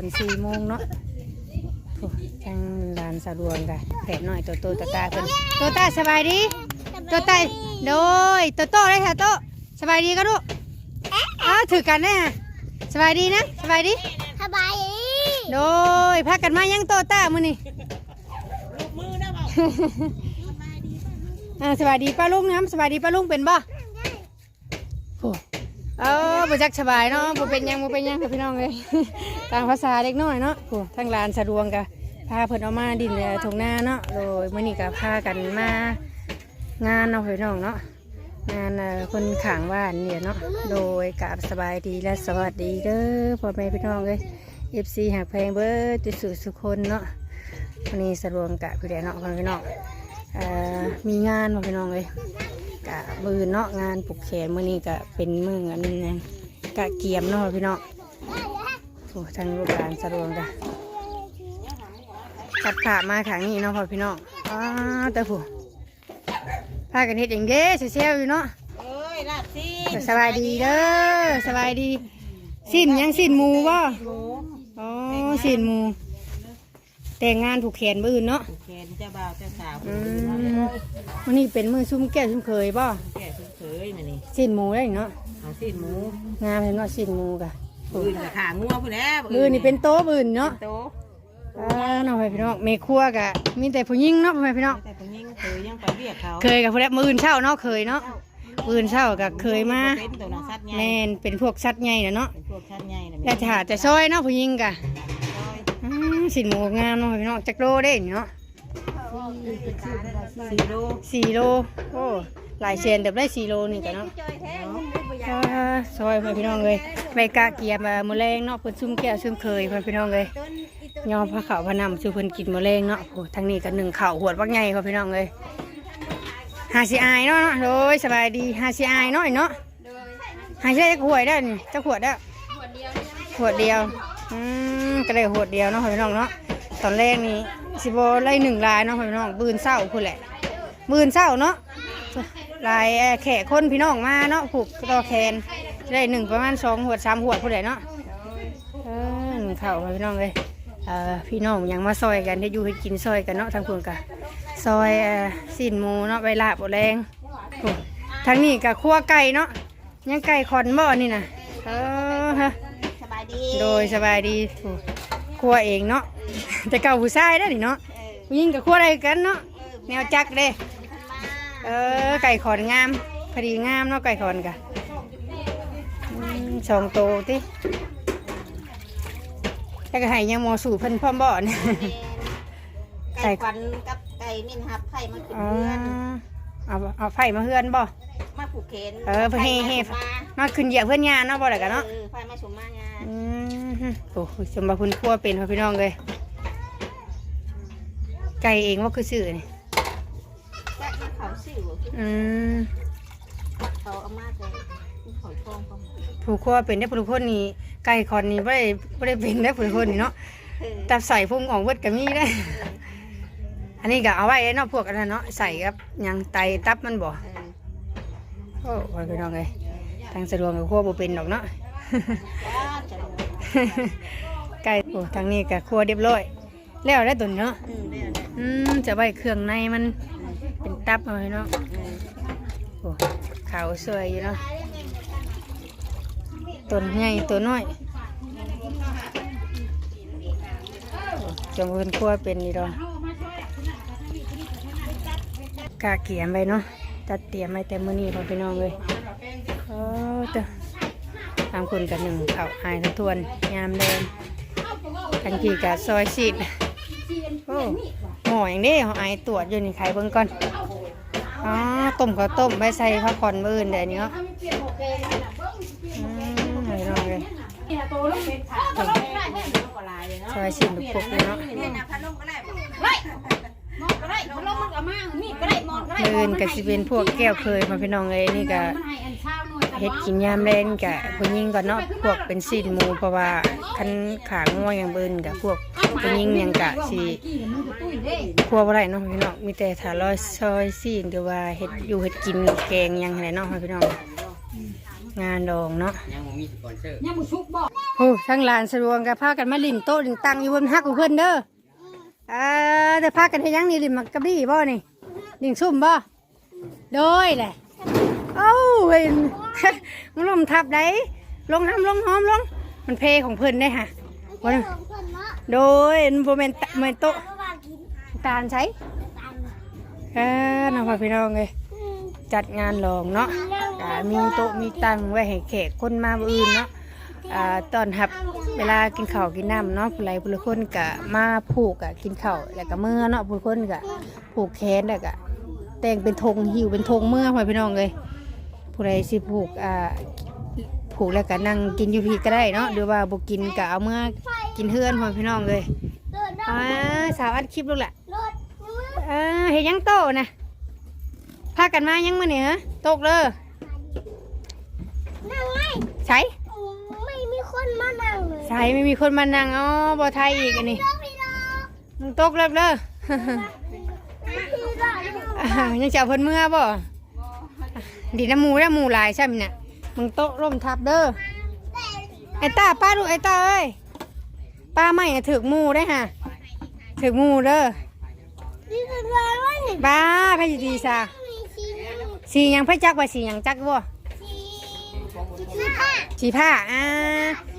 ามแรงตอนสี่โมงเนาะโอ้ทางลานสะดวกกันแผดหน่อยโตโตตาตาเพิ่นโตตาสบายดีโตตาโดยโตโตได้ค่ะโตสบายดีก็ลูกอ้าวถือกันได้ฮะสบายดีนะสบายดีสบายดีโดยพากันมายังโตตามื้อนี่มือนะเปล่าอ่าสบายดีป้าลุงนะครับสบายดีป้าลุงเป็นบ่โอ้ เออบ่จักสบายเนาะบ่เป็นหยังบ่เป็นหยังค่ะพี่น้องเอ้ย ตามภาษาเด็กน้อยเนาะโอ้ทางลานสะดวงกะพาเพิ่นเอามาดินในทงหน้าเนาะโดยมื้อนี้ก็พากันมางานเนาะพี่น้องเนาะงานเอ่อคนขางบ้านเนี่ยเนาะโดยกราบสบายดีและสวัสดีเด้อพ่อแม่พี่น้องเอ้ย FC หักแพงเบิดจุดสุดสุคนเนาะวันนี้สะดวกกะพี่แดนเนาะพ่อแม่พี่น้องเอ่อมีงานมาพี่น้องเลย กะมือเนาะงานปลุกแขนมื้อนี้กะเป็นมืออันนี้นะกะเกียมเนาะพี่น้องโอ้ทางลูกหลานสะดวกกะตัดขามาขางนี้เนาะพ่อพี่น้องอ้าแต่ผู้พากันเฮ็ดเองเด้เซลอยู่เนาะเอ้ยลาบซีสบายดีเด้อสบายดีสิ้นยังสิ้นหมูบ่หมูอ๋อสิ้นหมู แต่งงานผูกแขนมืออื่นเนาะผูกแขนเจ้าบ่าวเจ้าสาวอืมวันนี้เป็นมือซุ่มแก้วซุ่มเคยบ่แก่คุ้นเคยมานี่สิ้นหมูได้เนาะ เอาซีนหมูงามเห็นว่าสิ้นหมูกะปืนกับขางัวพุ่นแหล้วมือนี่เป็นโต๊ะมือนี่เนาะโตอ่าน้องไปพี่น้องเมครัวกะ มีแต่ผู้หญิงเนาะพ่อแม่พี่น้อง แต่ผู้หญิงเคยยังไปเรียกเขาเคยกับผู้ใดมืออื่นเช่าเนาะเคยเนาะมืออื่นเช่ากับเคยมาเป็นตัวนักสัตว์ใหญ่แม่นเป็นพวกสัตว์ใหญ่น่ะเนาะเป็นพวกสัตว์ใหญ่นะแต่ถ้าจะซอยเนาะผู้หญิงกะอืม สิ้นหมูงามเนาะพ่อพี่น้องจักโลได้เนาะซีโร่สี่โลโอ้หลายเซนแต่ได้สี่โลนี่กันเนาะอ่าซอยพ่อพี่น้องเลยใบกะเกียบมามือแรงเนาะเพิ่นซุ่มแก้วซุ่มเคยพ่อพี่น้องเลยยอมพระเขาวพระนำสู่เพิ่นกินมื้อแรงเนาะโอ้ทางนี้ก็หนึ่งข้าวหวดบักใหญ่ครับพี่น้องเอ้ยหาสิอายเนาะเนาะโดยสบายดีหาสิอายเนาะไอ้เนาะหาสิได้จักหวยได้นี่จักขวดได้ขวดเดียวอืม ก็ได้ขวดเดียวเนาะพี่น้องเนาะตอนแรกนี่สิบ่ไล่หนึ่งลายเนาะพี่น้องบืนเศร้าพุ่นแหละบืนเศร้าเนาะลายเอ่อแขกคนพี่น้องมาเนาะผูกต่อแขนได้หนึ่งประมาณสองหัวดสามหัวดพุ่นแหละเนาะเออหนึ่งข้าวครับพี่น้องเลยเอ่อพี่น้องยังมาซอยกันที่อยู่ให้กินซอยกันเนาะทางคนกะซอยเอ่อสิ้นหมูเนาะใบลาบแรงโอ้ทางนี้กะคั่วไก่เนาะยังไก่คอนบ่นี่นะเออฮะสบายดีโดยสบายดี โอ้คั่วเองเนาะแต่เก่าผู้ชายได้อนี่เนาะผู้หญิงกับคั่วอะไรกันเนาะแนวจักเด้เออไก่ขอนงามพอดีงามเนาะไก่ขอนกะอืมสองโตติแล้วก็ให้ยังหมอสู่เพิ่นพร้อมบ่เนี่ยไก่ควันกับไก่มินหับไผ่มาขึ้นอ๋อเรือนเอาเอาไฟมาเฮือนบ่มาผูกแขนเออเพื่อให้ให้มามาขึ้นเหยียบเพื่อนยาเนาะบ่ได้กันเนาะเออไผ่มาชมมางานอืม โอ้โหสมบัติคุณครัวเป็นพ่อพี่น้องเลยไก่เองว่าคือสื่อนี่แกะมาเขาสิวอืมเขาเอามาแต่หอยทองเขาผู้ครัวเป็นได้ผู้คนนี่ไก่คอนนี่บ่ได้บ่ได้เป็นได้ผู้คนนี่เนาะเออตับใส่พุ่งออกเวิดก็มีได้ อันนี้ก็เอาไว้เนาะพวกอันนั้นเนาะใส่กับหยังไตตับมันบ่เออโอ้พ่อพี่น้องเลยทางสะดวกกับครัวบ่เป็นดอกเนาะว้าจะ ไก่โอ้ทางนี้ก็ครัวเรียบร้อย แล้วได้ตุนเนาะอืมจะไว้เครื่องในมันเป็นตับเอาไว้เนาะโอ้ขาวสวยอยู่เนาะต้นใหญ่ตัวน้อยจงเพิ่นครัวเป็นนี่ดอกกาเกียมไปเนาะตัดเตรียมไว้แต่มื้อนี้พอพี่น้องเลยโอ้เจ้า ทางคนกันหนึ่งเขาวอายทั้งทวนยามแดงทังกี่กะซอยชีดโอ้หมออย่างนี้เขาไอายตรวจอยู่นี่ใครเบิ่งก่อนอ๋อต้มข้าวต้มไปใส่ผักผ่อนมื้ออื่นเดี๋ยวนี้เนาะอืมไหนลองเลยซอยชิ้นปุกๆเลยเนาะเนี่ยนะพัดลมก็ได้บ่เฮ้ยมองก็ได้พัดลมมันก็มามีดก็ได้มองก็ได้มื้ออื่นก็สิเป็นพวกแก้วเคยมาพี่น้องเอ้ยนี่ก็ เฮ็ดกินยามแรงก็ผู้หญิงก็เนาะพวกเป็นซีนหมูเพราะว่าคันขางัวอย่างเบิ่นก็พวกผู้หญิงหยังก็สิครัวบ่ได้เนาะพี่น้องมีแต่ถ้าร้อยซอยซีนหรือว่าเฮ็ดอยู่เฮ็ดกินแกงหยังไงเนาะพี่น้องงานดองเนาะยังบ่มีสปอนเซอร์พโอ้ทั้งหลานสะดวงกับพากันมาลิ่นโต๊ะลิ่นตังอยู่บนฮักของเพื่อนเด้ออ่าแต่พากันให้ยังนี่ลิ่นมักกะบี้บ่นี่ลิ่นซุ่มบ่โดยแหละ เอ้าเว้ยมันลมทับได้ลงน้ำลงหอมลง มันเพของเพื่อนได้ค่ะวันนั้นโดยมันโมเมนต์โมเมนโต๊ะตาลใช้เออน้องพ่อพี่น้องเลยจัดงานลองเนาะอ่ามีโต๊ะมีตังไว้ให้แขกคนมาบ่อื่นเนาะอ่าตอนหับเวลากินข้าวกินน้ำเนาะผู้ใดผู้คนกะมาผูกกะกินข้าวแล้วก็เมื่อเนาะผู้คนกะผูกแขนแล้วก็แต่งเป็นธงหิวเป็นธงเมื่อพ่อพี่น้องเลย ผู้ใดสิผูกอ่าผูกแล้วก็นั่งกินอยู่พี่ก็ได้เนาะหรือว่าบุกินก็เอาเมื่อกินเฮือนพ่อพี่น้องเลยอ่าสาวอัดคลิปลูกแหละอ่าเห็นยังโตนะพากันมายังมาเนี่ยตกเลยนั่งไงใช้ไม่มีคนมานั่งเลยใช่ไม่มีคนมานั่งอ๋อบอไทยอีกอันนี้พี่น้องมึงตกเลิกเด้อพี่น้องอ่ายังจะเอาเพิ่นเมื่อบ่ ดีน้ำหมูน้ำหมูหลายใช่ไหมเนี่ยมึงโต๊ะร่มทับเด้อไอ้ตาป้าดูไอ้ตาเอ้ยป้าไม่น่ะถึกหมูได้ฮะถึกหมูเด้อนี่คืออะไรวะเนี่ยบ้าพระยิดีซามีสีสีสีหยังพระจักว่าสีหยังจักบ่สีผ้าสีผ้าอ่า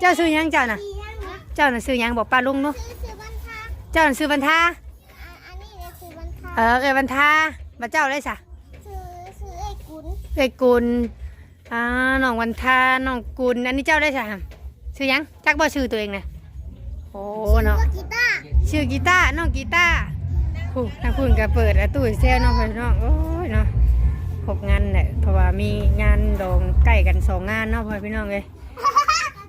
เจ้าซื้อหยังเจ้าน่ะสียังนะเจ้าน่ะซื้อหยังบอกป้าลุงเนาะซื้อซื้อบันทาเจ้าน่ะซื้อบันทาอะอันนี้เลยซื้อบันทาเออเอ้ยบันทาบัเจ้าเลยสะซื้อซื้อไอ้กุน เอ้ยกุลอ่าน้องวันทาน้องกุลอันนี้เจ้าได้สะซื้อหยังจักบ่ซื้อตัวเองนะโอ้เนาะก็กีตาร์ชื่อกีตาร์น้องกีตาร์ผู้ทางคุณก็เปิดประตู้เซลน้องพี่น้องโอ้ยเนาะหกงานแหละเพราะว่ามีงานดองใกล้กันสองงานเนาะพ่อพี่น้องเลย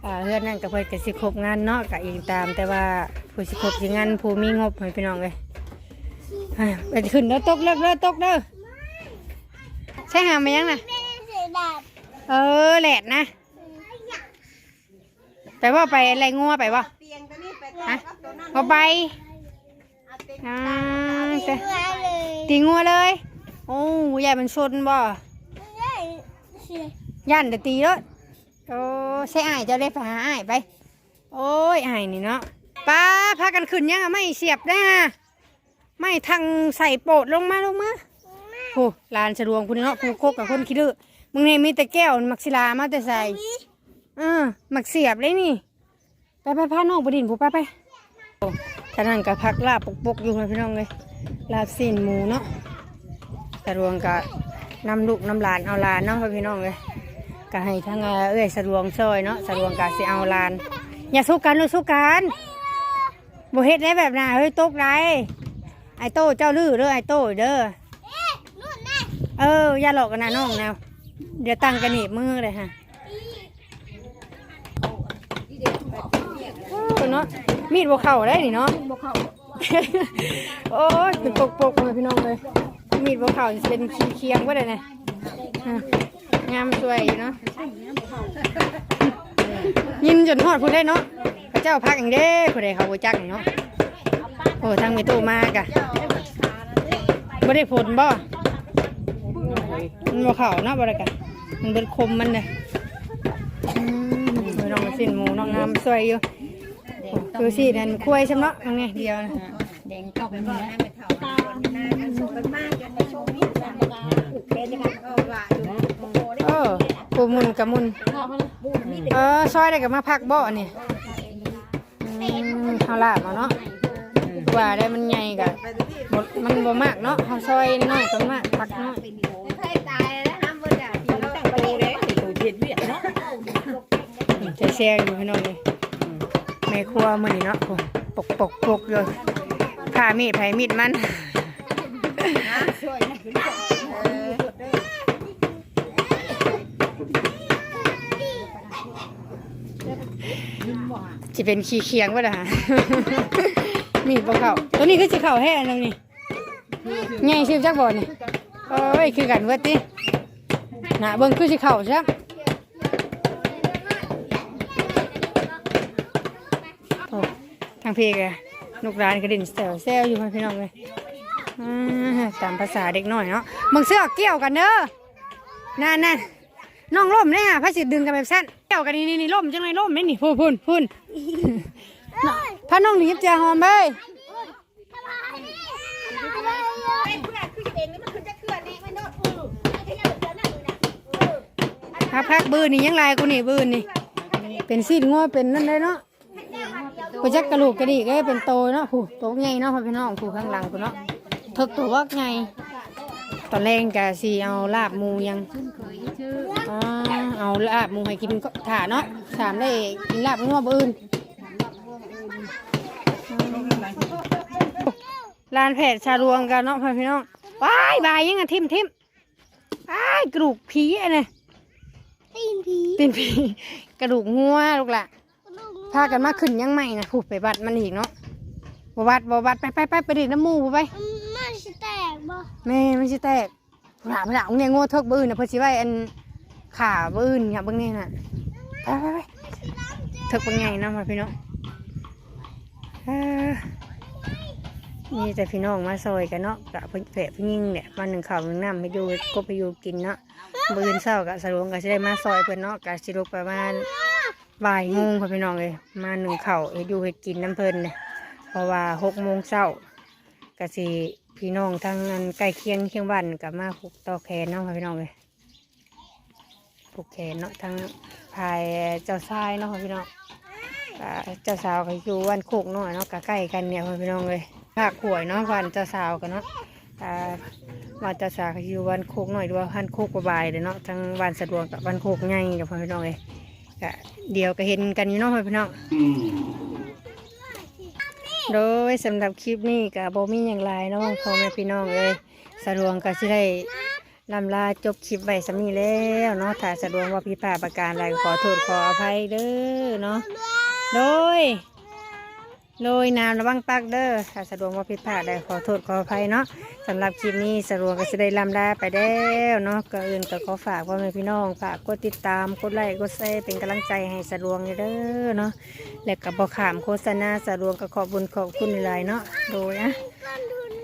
อ่าเพื่อนนั่นกับเพื่อนก็สิครบงานเนาะกับเองตาม แต่ว่าผู้สิครบสิงานผู้มีงบพ่อพี่น้องเลยอ่าไปขึ้นแล้วตกเลิกเลิกตกเด้อ ใช่หามายังน่ะแม่สีดาบเออแหลดนะ ไปว่าไปอะไรงัวไปว่าเตียงตัวนี้ไปฮะเอาไปอ่าแต่มาเลยตีงัวเลย โอ้ยายมันชนบ่ได้สิย่านเดี๋ยวตีแล้วโอ้ใช่อ้ายเจ้าได้ไปหาอ้ายไป โอ้ยอ้ายนี่เนาะป้าพากันขึ้นยังอะไม่เสียบได้ฮะไม่ทางใส่โปดลงมาลงมา โอ้ลานสะดวงคุณเนาะผู้โคกกับคนคิดดื้อมึงเนี่ยมีแต่แก้วมักศิลามาแต่ใส่เออมักเสียบเลยนี่ ไปไปพาน้องไปดินผู้ไปไปโอ้ท่านั้นก็พักลาบปกๆอยู่นะพี่น้องเลยลาบสิ้นหมูเนาะสะดวงก็นำลูกนำหลานเอาหลานเนาะพี่น้องเลยก็ให้ทั้งเอ่อเอ้ยสะดวงซอยเนาะสะดวงก็สิเอาหลาน อย่าสู้กันลูกสู้กันบ่เฮ็ดได้แบบน่ะเฮ้ยตกไรไอ้โตเจ้าลือเด้อไอ้โตเด้อเอ๊ะนู่นนะเอออย่าหลอกกันนะน้องแนวเดี๋ยวตั้งกันหนีบมือเลยฮะโอ้เนาะมีดบ่เข้าได้นี่เนาะบ่เข้าโอ้ยเป็นปกๆเลยพี่น้องเลย มีดบนเขาจะเป็นขี้เคียงก็ได้นะอะงามสวยอยู่เนาะยินจนหอดพูดได้เนาะพระเจ้าพักอย่างเด้ผู้ใดเขาบ่จักนี่เนาะโอ้ทางมีตู้มากะบ่ได้ผลบ่ มันบ่เข้าเนาะบ่ได้กะมันเป็นคมมันเลยอืมเอาน้องสิ้นหมูน้องงามสวยอยู่คือสินั่นคุ้ยใช่เนาะตรงนี้เดียวนะแดงเข้าไปนี่นะเออปูมุนกับมุนเออซอยได้กับมาพักบ่อนี่อืมเอาลาบเอาเนาะว่าได้มันใหญ่กะบ่มันบ่มากเนาะเอาซอยน้อยก็มากพักน้อย แซ่อยู่พี่น้องเลยแม่ครัวมื้อนี้เนาะโอ้ปกปกปกอยู่ผ่ามีดไผมีดมันจะเป็นขี้เคียงวะล่ะมีดบ่เข้าตัวนี้คือสิเข้าแฮ่แล้วนี่ใหญ่สิจักบ่นี่โอ้ยคือกันเบิดติน่ะเบิ่งคือสิเข้าซะโทางพี่กะลูกร้านกระดิ่นแซวแซวอยู่พี่น้องเลยตามภาษาเด็กน้อยเนาะมึงเสื้อเกี่ยวกันเด้อนั่นนั่นน้องล่มเนี่ยพระสิดึงกันแบบสั้นเกี่ยวกันนี่นี่นี่ล่มจังเลยล่มนี่นี่พูนพูนพูนพระน้องหนีบเจียหอมเบ้ยเป็นเพื่อนคือเองนี่มันคือจะเคลื่อนนี่ไม่โดนอือไอ้ที่ยังเลยพักบืนนี่ยังไรกูนี่บืนนี่ เป็นซีดงัวเป็นนั่นเลยเนาะ ไปจักกระลูกกระดิกก็เป็นโตเนาะผู้โตใหญ่เนาะพ่อพี่น้องผู้ข้างหลังผู้เนาะทึกตัววักไงตอนแรกกะสีเอาลาบหมูยังอ่าเอาลาบหมูให้กินก็ถ่าเนาะสามได้กินลาบงัวบืนลานแผดชาลวงกันเนาะพ่อพี่น้องว้ายบายยังอะทิมทิมอ้ายกระดูกผีอะเนี่ยตีนผีตีนผีกระดูกงัวลูกละ พากันมาขึ้นยังใหม่นะผูไปบัดมันอีกเนาะบวัดบวัดไปไปไปไปดื่มน้ำหมูไปมันจะแตกบ่แม่ไม่ใช่แตกหลาหลาเนี่ยโง่เทิกบื้นนะเพอสิไว้อันขาบื้นเนี่ยเบื้องนี่น่ะไปไปไปเทิกเป็นไงเนาะมาพี่น้องเอ้อนี่แต่พี่น้องมาซอยกันเนาะกะเพิ่นแผลเพิ่นยิงเนี่ยมาหนึ่งข่าวหนึ่งน้ำให้อยู่ก็ไปอยู่กินเนาะบื้นเศร้ากะสรวงกะจะได้มาซอยเพิ่นเนาะกะสิลุกประมาณ บ่ายโมงค่ะพี่น้องเลยมาหนึ่งเข่าวให้อยู่ให้กินน้ำเพลินเนี่ยเพราะว่าหกโมงเช้ากะสิพี่น้องทางนั้นใกล้เคียงเคียงบ้านกับมาผูกต่อแขนเนาะค่ะพี่น้องเลยผูกแขนเนาะทางภายเจ้าชายเนาะค่ะพี่น้องอ่าเจ้าสาวก็อยู่วันโคกน้อยเนาะก็ใกล้กันเนี่ยค่ะพี่น้องเลยภาคขวยเนาะวันเจ้าสาวกันเนาะอ่าวันเจ้าสาวก็อยู่วันโคกน้อยหรือว่าวันโคกบายเลยเนาะทางวันสะดวกกับวันโคกใหญ่กับพี่น้องเลย ก็เดียวก็เห็นกันอยู่เนาะค่ะพี่น้องโดยสำหรับคลิปนี้กับโบมีอย่างไรเนาะพ่อแม่พี่น้องเอ้ยสะดวงก็สิได้ลำลาจบคลิปไว้สำนี้แล้วเนาะถ้าสะดวงว่าพี่ป้าดประการใดขอโทษขออภัยเด้อเนาะโดย โดยนามระวังตักเด้อถ้าสะดวกว่าผิดพลาดได้ขอโทษขออภัยเนาะสำหรับคลิปนี้สะดวกก็จะได้ลำลาไปแล้วเนาะก็อื่นก็ขอฝากพ่อแม่พี่น้องฝากกดติดตามกดไลค์กดแชร์เป็นกำลังใจให้สะดวกเด้อเนาะและกับบอขามโฆษณาสะดวกก็ขอบุญขอบคุณหลายเนาะโดยนะ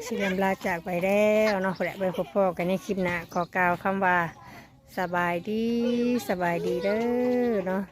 สิลำลาจากไปแล้วเนาะแหละไปพบกันในคลิปหน้าขอกล่าวคำว่าสบายดีสบายดีเด้อเนาะ